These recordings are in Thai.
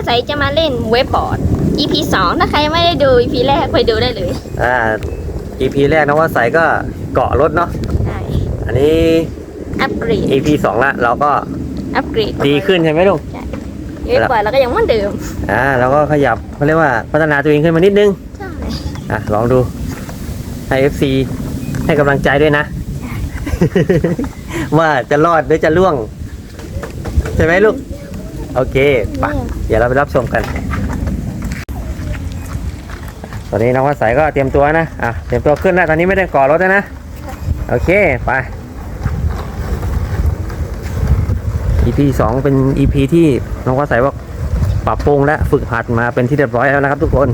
าใสจะมาเล่นเว็บบอร์ด EP สองถ้าใครไม่ได้ดู EP แรกไปดูได้เลยอ่า EP แรกน้องว่าใสก็เกาะรถเนาะใช่อันนี้ อัปเกรด EP สองละเราก็อัปเกรดดีขึ้นใช่ไหมลุงเว็บบอร์ดเราก็ยังเหมือนเดิมอ่าเราก็ขยับเขาเรียกว่าพัฒนาตัวเองขึ้นมานิดนึงใช่อะลองดูให้ FC ให้กำลังใจด้วยนะ ว่าจะรอดหรือจะล่วง ใช่ไหมลูก โอเคไปเดี๋ยวเราไปรับชมกัน ตอนนี้น้องวัดใสก็เตรียมตัวนะ อะ เตรียมตัวขึ้นแล้ว ตอนนี้ไม่ได้ก่อรถแล้วนะ โอเค ไป EP สองเป็น EP ที่น้องวัดใสว่าปรับปรุงและฝึกหัดมาเป็นที่เรียบร้อยแล้วนะครับทุกคน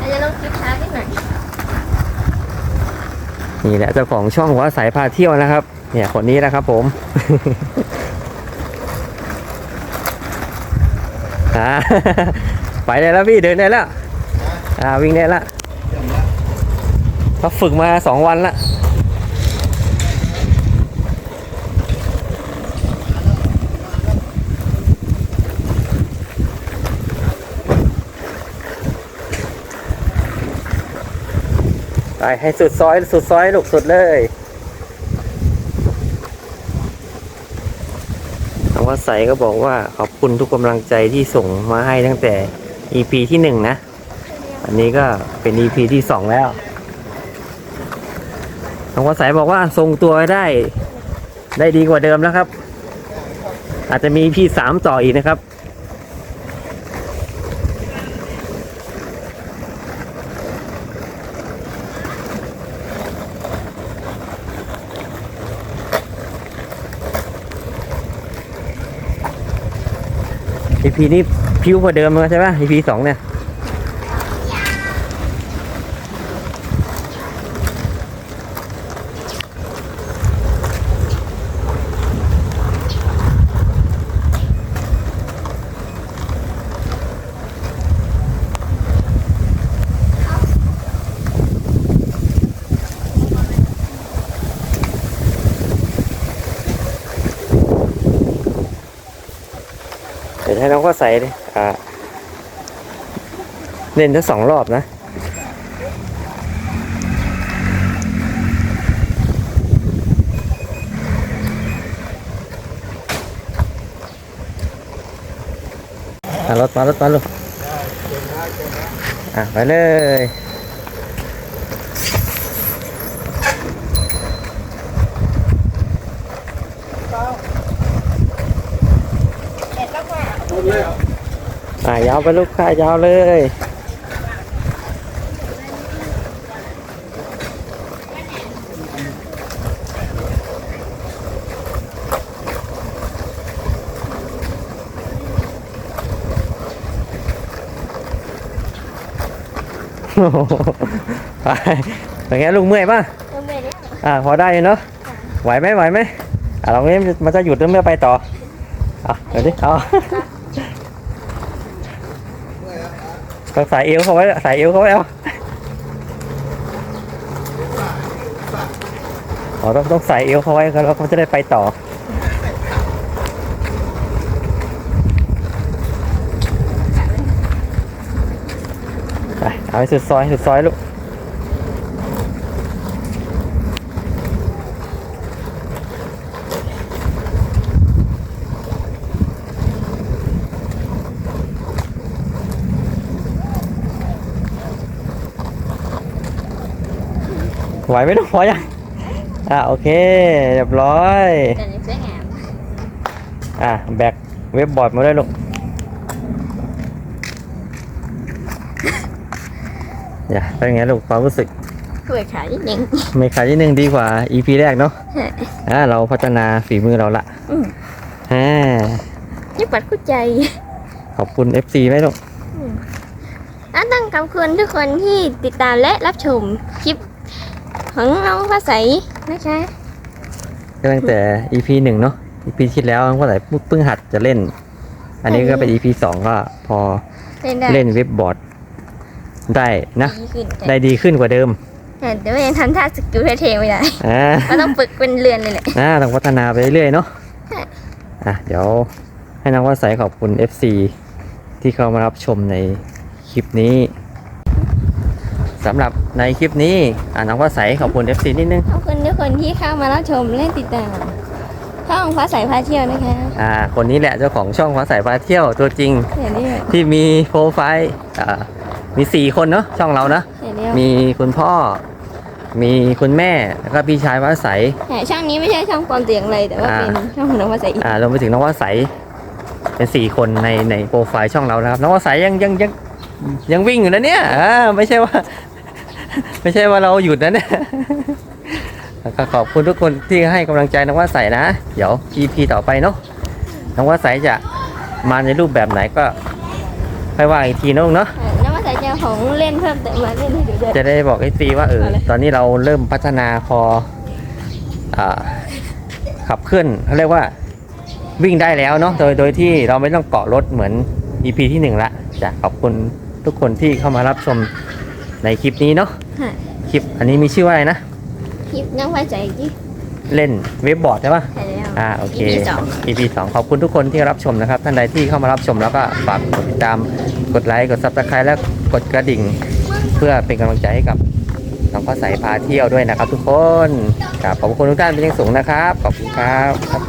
อาจจะลงคลิปช้านิดหน่อยนี่แหละเจ้าของช่องหัวสายพาเที่ยวนะครับ เนี่ยคนนี้นะครับผม อ่า ไปได้แล้วพี่เดินได้แล้ว อ่าวิ่งได้แล้วเขาฝึกมาสองวันละไปให้สุดซอยสุดซอยลูกสุดเลยน้อง วัดใสก็บอกว่าขอบคุณทุกกำลังใจที่ส่งมาให้ตั้งแต่ EP ที่หนึ่งนะ อันนี้ก็เป็น EP ที่สองแล้วน้องวัดใสบอกว่าทรงตัวได้ได้ดีกว่าเดิมแล้วครับ อาจจะมี EP สามต่ออีกนะครับ EP นี้พิ้วกว่าเดิมเลยใช่ปะ EP สองเนี่ย ดี๋ยวให้น้องก็ใส่ดิอ่าเล่นทั้งสองรอบนะรถมารถมาลูกอะไปเลย อะยาวไปลูกค้ายาวเลยโอ้โหไปเป็นไงลุงเมื่อยป่ะเริ่มเลยเนี่ยอ่าพอได้อยู่เนาะไหวไหมไหวไหมอ่าลองนี้มันจะหยุดหรือไม่ไปต่อเอาเดี๋ยวดิเอา ต้องใส่เอวเข้าไว้สายเอวเข้าไว้เอาอ๋อต้องต้องใส่เอวเข้าไว้แล้วเขาจะได้ไปต่อ ไปเอาให้สุดซอยสุดซอยลูก ไหวไหมลูกพอยังอะโอเคเรียบร้อยแต่นี่สวยงามอะแบกเว็บบอร์ดมาด้วยลูกอย่าเป็นไงลูกความรู้สึกช่วยขายนิดนึงไม่ขาดที่หนึ่งดีกว่า EP แรกเนาะอะเราพัฒนาฝีมือเราละอืมอ่านี่ปัดกู้ใจ ขอบคุณ FC ไหมลูกอะต้องขอบคุณทุกคนที่ติดตามและรับชมคลิป ของน้องฟ้าใสนะคะตั้งแต่ EP หนึ่งเนาะ EP ที่แล้วก็ไหนเพิ่งหัดจะเล่น อันนี้ก็เป็น EP สองก็พอเล่นได้เล่นเว็บบอร์ดได้นะ ดีขึ้นได้ดีขึ้นกว่าเดิมแต่เดี๋ยวยังทำท่าสกิลเท่ๆไม่ได้อ่าก็ต้องฝึกเป็นเรือนเลยแหละอ่าต้องพัฒนาไปเรื่อยๆเนาะใช่อะเดี๋ยวให้น้องว่าใสขอบคุณ FC ที่เข้ามารับชมในคลิปนี้ สำหรับในคลิปนี้อ่าน้องว่าใสขอบคุณ FC นิดนึง ขอบคุณทุกคนที่เข้ามารับชมและติดตามช่องฟ้าใสพาเที่ยวนะคะอ่าคนนี้แหละเจ้าของช่องฟ้าใสพาเที่ยวตัวจริงเดี๋ยวนี้ที่มีโปรไฟล์อ่ามีสี่คนเนาะช่องเรานะเดี๋ยวนี้มีคุณพ่อ มีคุณแม่แล้วก็พี่ชายฟ้าใสแต่ช่องนี้ไม่ใช่ช่องความเสียงเลยแต่ว่าอ่าเป็นช่องของน้องฟ้าใสอีกอ่ารวมไปถึงน้องว่าใสเป็นสี่คนในในโปรไฟล์ช่องเรานะครับน้องว่าใสยังยังยังยังวิ่งอยู่นะเนี่ยอ่าไม่ใช่ว่า ไม่ใช่ว่าเราหยุดนะเนี่ยแล้วก็ขอบคุณทุกคนที่ให้กำลังใจน้องว่าใสนะ เดี๋ยว EP ต่อไปเนาะน้องว่าใสจะมาในรูปแบบไหนก็ค่อยว่าอีกทีนะลูกเนาะอ่าน้องฟ้าใสจะเอาของเล่นเพิ่มเติมมาเล่นให้ดูด้วยจะได้บอกไอซีว่าเออเอาเลยตอนนี้เราเริ่มพัฒนาพออ่าขับเคลื่อนเขาเรียกว่าวิ่งได้แล้วเนาะโดยโดยที่เราไม่ต้องเกาะรถเหมือน EP ที่หนึ่งละจะขอบคุณทุกคนที่เข้ามารับชมในคลิปนี้เนาะ ค่ะคลิป อันนี้มีชื่อว่าอะไรนะ คลิปน้องฟ้าใสที่เล่นเว็บบอร์ดใช่ปะใช่แล้ว อ่าโอเค EP สอง EP สองขอบคุณทุกคนที่รับชมนะครับ ท่านใดที่เข้ามารับชมแล้วก็ฝากกดติดตามกดไลค์กดซับสไครต์และกดกระดิ่ง เพื่อเป็นกำลังใจให้กับน้องฟ้าใสพาเที่ยวด้วยนะครับ ทุกคนครับขอบคุณทุกท่านเป็นอย่างสูงนะครับขอบคุณครับครับ